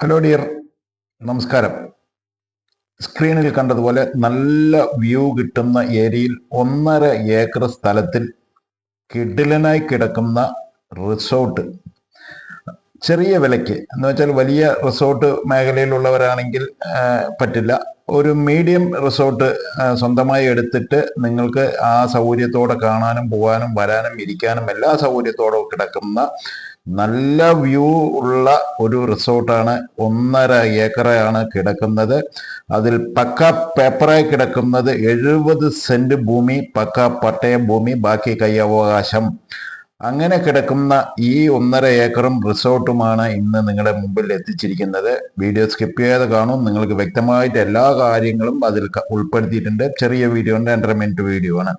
Hello dear നമസ്കാരം. സ്ക്രീനിൽ കണ്ടതുപോലെ നല്ല വ്യൂ കിട്ടുന്ന ഏരിയയിൽ ഒന്നര ഏക്കർ സ്ഥലത്തിൽ കിടിലനായി കിടക്കുന്ന റിസോർട്ട്. ചെറിയ വിലയ്ക്ക്. എന്ന് വെച്ചാൽ വലിയ റിസോർട്ട് മേഖലയിലുള്ളവരാണെങ്കിൽ പറ്റില്ല. ഒരു മീഡിയം റിസോർട്ട് സ്വന്തമായി എടുത്തിട്ട് നിങ്ങൾക്ക് ആ സൗകര്യത്തോടെ കാണാനും പോകാനും വരാനും ഇരിക്കാനും എല്ലാ സൗകര്യത്തോടെ കിടക്കുന്ന നല്ല വ്യൂ ഉള്ള ഒരു റിസോർട്ടാണ് ഒന്നര ഏക്കറാണ് കിടക്കുന്നത്. അതിൽ പക്ക പേപ്പറായി കിടക്കുന്നത് എഴുപത് സെന്റ് ഭൂമി പക്ക പട്ടയ ഭൂമി ബാക്കി കൈയവകാശം അങ്ങനെ കിടക്കുന്ന ഈ ഒന്നര ഏക്കറും റിസോർട്ടുമാണ് ഇന്ന് നിങ്ങളുടെ മുമ്പിൽ എത്തിച്ചിരിക്കുന്നത്. വീഡിയോ സ്കിപ്പ് ചെയ്യാതെ കാണും. നിങ്ങൾക്ക് വ്യക്തമായിട്ട് എല്ലാ കാര്യങ്ങളും അതിൽ ഉൾപ്പെടുത്തിയിട്ടുണ്ട്. ചെറിയ വീഡിയോ ഉണ്ട് രണ്ടര മിനിറ്റ് വീഡിയോ ആണ്.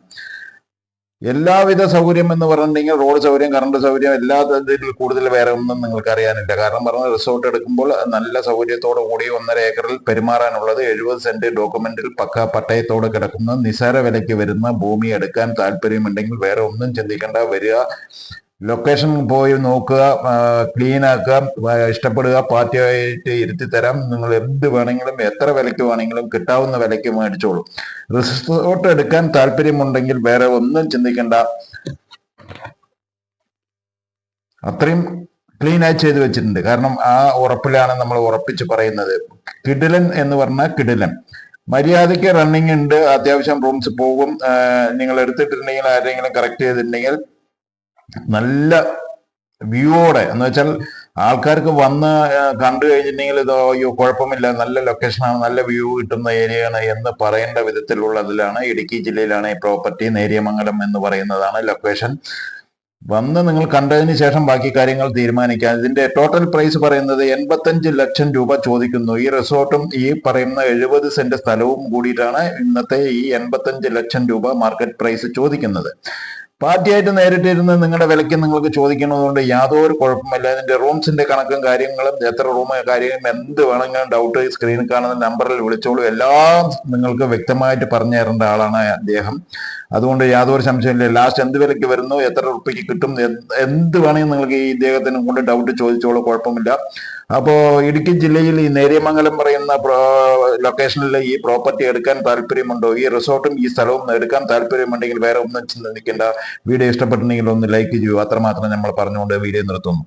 എല്ലാവിധ സൗകര്യം എന്ന് പറഞ്ഞിട്ടുണ്ടെങ്കിൽ റോഡ് സൗകര്യം കറണ്ട് സൗകര്യം എല്ലാ ഇതിൽ കൂടുതൽ വേറെ ഒന്നും നിങ്ങൾക്ക് അറിയാനില്ല കാരണം പറഞ്ഞ റിസോർട്ട് എടുക്കുമ്പോൾ നല്ല സൗകര്യത്തോടു കൂടി ഒന്നര ഏക്കറിൽ പെരുമാറാനുള്ളത് എഴുപത് സെന്റ് ഡോക്യുമെന്റിൽ പക്ക പട്ടയത്തോട് കിടക്കുന്ന നിസാര വിലയ്ക്ക് വരുന്ന ഭൂമി എടുക്കാൻ താല്പര്യമുണ്ടെങ്കിൽ വേറെ ഒന്നും ചിന്തിക്കേണ്ട. വരിക ലൊക്കേഷൻ പോയി നോക്കുക ക്ലീൻ ആക്കുക ഇഷ്ടപ്പെടുക പാർട്ടിയായിട്ട് ഇരുത്തി തരാം നിങ്ങൾ എന്ത് വേണമെങ്കിലും എത്ര വിലയ്ക്ക് വേണമെങ്കിലും കിട്ടാവുന്ന വിലയ്ക്ക് മേടിച്ചോളൂ. റിസോർട്ട് എടുക്കാൻ താല്പര്യമുണ്ടെങ്കിൽ വേറെ ഒന്നും ചിന്തിക്കേണ്ട. അത്രയും ക്ലീൻ ആയി ചെയ്തു വെച്ചിട്ടുണ്ട്. കാരണം ആ ഉറപ്പിലാണ് നമ്മൾ ഉറപ്പിച്ച് പറയുന്നത്. കിടിലൻ എന്ന് പറഞ്ഞാൽ കിടിലൻ. മര്യാദയ്ക്ക് റണ്ണിങ് ഉണ്ട്. അത്യാവശ്യം റൂംസ് പോകും. നിങ്ങൾ എടുത്തിട്ടുണ്ടെങ്കിൽ ആരെങ്കിലും കറക്റ്റ് ചെയ്തിട്ടുണ്ടെങ്കിൽ നല്ല വ്യൂവോടെ. എന്ന് വെച്ചാൽ ആൾക്കാർക്ക് വന്ന് കണ്ടു കഴിഞ്ഞിട്ടുണ്ടെങ്കിൽ ഇത് അയ്യോ കുഴപ്പമില്ല. നല്ല ലൊക്കേഷനാണ് നല്ല വ്യൂ കിട്ടുന്ന ഏരിയയാണ് എന്ന് പറയേണ്ട വിധത്തിലുള്ളതിലാണ് ഇടുക്കി ജില്ലയിലാണ് ഈ പ്രോപ്പർട്ടി നേരിയമംഗലം എന്ന് പറയുന്നതാണ് ലൊക്കേഷൻ വന്ന് നിങ്ങൾ കണ്ടതിന് ശേഷം ബാക്കി കാര്യങ്ങൾ തീരുമാനിക്കാം. ഇതിന്റെ ടോട്ടൽ പ്രൈസ് പറയുന്നത് എൺപത്തഞ്ച് ലക്ഷം രൂപ ചോദിക്കുന്നു. ഈ റിസോർട്ടും ഈ പറയുന്ന എഴുപത് സെന്റ് സ്ഥലവും കൂടിയിട്ടാണ് ഇന്നത്തെ ഈ എൺപത്തഞ്ച് ലക്ഷം രൂപ മാർക്കറ്റ് പ്രൈസ് ചോദിക്കുന്നത്. പാർട്ടിയായിട്ട് നേരിട്ടിരുന്ന് നിങ്ങളുടെ വിലയ്ക്ക് നിങ്ങൾക്ക് ചോദിക്കുന്നതുകൊണ്ട് യാതൊരു കുഴപ്പമില്ല. ഇതിന്റെ റൂംസിന്റെ കണക്കും കാര്യങ്ങളും എത്ര റൂം കാര്യം എന്ത് വേണമെങ്കിലും ഡൗട്ട് സ്ക്രീനിൽ കാണുന്ന നമ്പറിൽ വിളിച്ചോളൂ. എല്ലാം നിങ്ങൾക്ക് വ്യക്തമായിട്ട് പറഞ്ഞു തരേണ്ട ആളാണ് അദ്ദേഹം. അതുകൊണ്ട് യാതൊരു സംശയമില്ല ലാസ്റ്റ് എന്ത് വിലയ്ക്ക് വരുന്നു എത്ര റുപ്പിക്ക് കിട്ടും എന്ത് വേണമെങ്കിലും നിങ്ങൾക്ക് ഈ ഇദ്ദേഹത്തിനും കൊണ്ട് ഡൗട്ട് ചോദിച്ചോളൂ കുഴപ്പമില്ല. അപ്പോ ഇടുക്കി ജില്ലയിൽ ഈ നേര്യമംഗലം പറയുന്ന ലൊക്കേഷനിൽ ഈ പ്രോപ്പർട്ടി എടുക്കാൻ താല്പര്യമുണ്ടോ? ഈ റിസോർട്ടും ഈ സ്ഥലവും എടുക്കാൻ താല്പര്യമുണ്ടെങ്കിൽ വേറെ ഒന്നും ചിന്തിക്കേണ്ട വീഡിയോ ഇഷ്ടപ്പെട്ടിട്ടുണ്ടെങ്കിൽ ഒന്ന് ലൈക്ക് ചെയ്യൂ. അത്രമാത്രം നമ്മൾ പറഞ്ഞുകൊണ്ട് വീഡിയോ നിർത്തുന്നു.